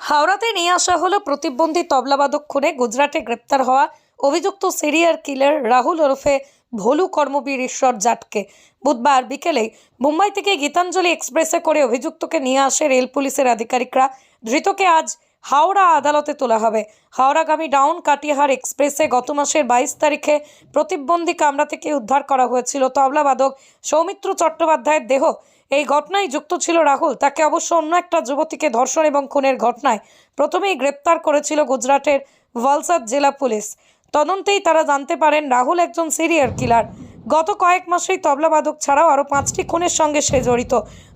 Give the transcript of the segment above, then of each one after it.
হাওড়াতে নিয়ে আসা হলো প্রতিবন্ধী তবলাবাদক খুনে গুজরাটে গ্রেপ্তার হওয়া অভিযুক্ত সিরিয়ার কিলার রাহুল ওরফে ভোলু কর্মবীর ঈশ্বর জাটকে। বুধবার বিকেলে মুম্বাই থেকে গীতাঞ্জলি এক্সপ্রেসে করে অভিযুক্তকে নিয়ে আসে রেল পুলিশের আধিকারিকরা। ধৃতকে আজ হাওড়া আদালতে তোলা হবে। হাওড়াগামী ডাউন কাটিহার এক্সপ্রেসে গত মাসের বাইশ তারিখে প্রতিবন্ধী কামরা থেকে উদ্ধার করা হয়েছিল তবলাবাদক সৌমিত্র চট্টোপাধ্যায়ের দেহ। এই ঘটনায় যুক্ত ছিল রাহুল। তাকে অবশ্য অন্য একটা যুবতীকে ধর্ষণ এবং খুনের ঘটনায় প্রথমেই গ্রেপ্তার করেছিল গুজরাটের ভালসাদ জেলা পুলিশ। তদন্তেই তারা জানতে পারেন, রাহুল একজন সিরিয়ার কিলার। গত কয়েক মাসেই তবলাবাদক ছাড়াও আরও পাঁচটি খুনের সঙ্গে সে জড়িত।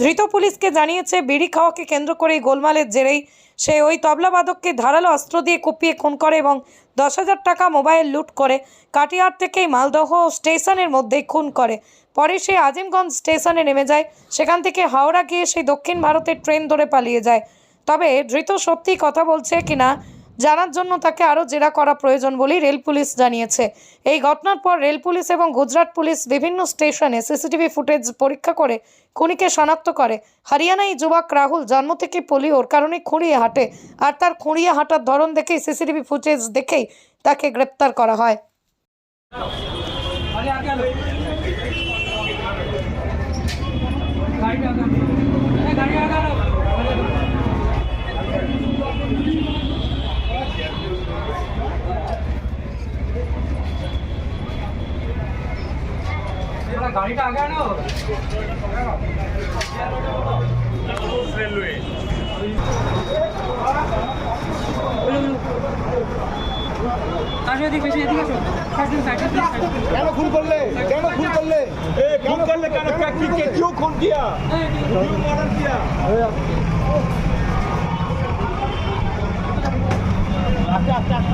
ধৃত পুলিশকে জানিয়েছে, বিড়ি খাওয়াকে কেন্দ্র করে এই গোলমালের জেরেই সে ওই তবলাবাদককে ধারালো অস্ত্র দিয়ে কুপিয়ে খুন করে এবং দশ হাজার টাকা মোবাইল লুট করে কাটিহার থেকেই মালদহ স্টেশনের মধ্যেই খুন করে। পরে সে আজিমগঞ্জ স্টেশনে নেমে যায়, সেখান থেকে হাওড়া গিয়ে সেই দক্ষিণ ভারতের ট্রেন ধরে পালিয়ে যায়। তবে ধৃত সত্যিই কথা বলছে কিনা জানার জন্য তাকে আরও জেরা করা প্রয়োজন বলেই রেল পুলিশ জানিয়েছে। এই ঘটনার পর রেল পুলিশ এবং গুজরাট পুলিশ বিভিন্ন স্টেশনে সিসিটিভি ফুটেজ পরীক্ষা করে খুনিকে শনাক্ত করে। হরিয়ানা এই যুবক রাহুল জন্ম থেকে পোলিওর কারণে খুঁড়িয়ে হাঁটে আর তার খুঁড়িয়ে হাঁটার ধরন দেখেই সিসিটিভি ফুটেজ দেখেই তাকে গ্রেপ্তার করা হয়। Thank you. কেন খুন করলে? কেন খুন করলে? খুন করলে? কেন প্র্যাকটিসকে কেউ খুন আস্তে আস্তে আস্তে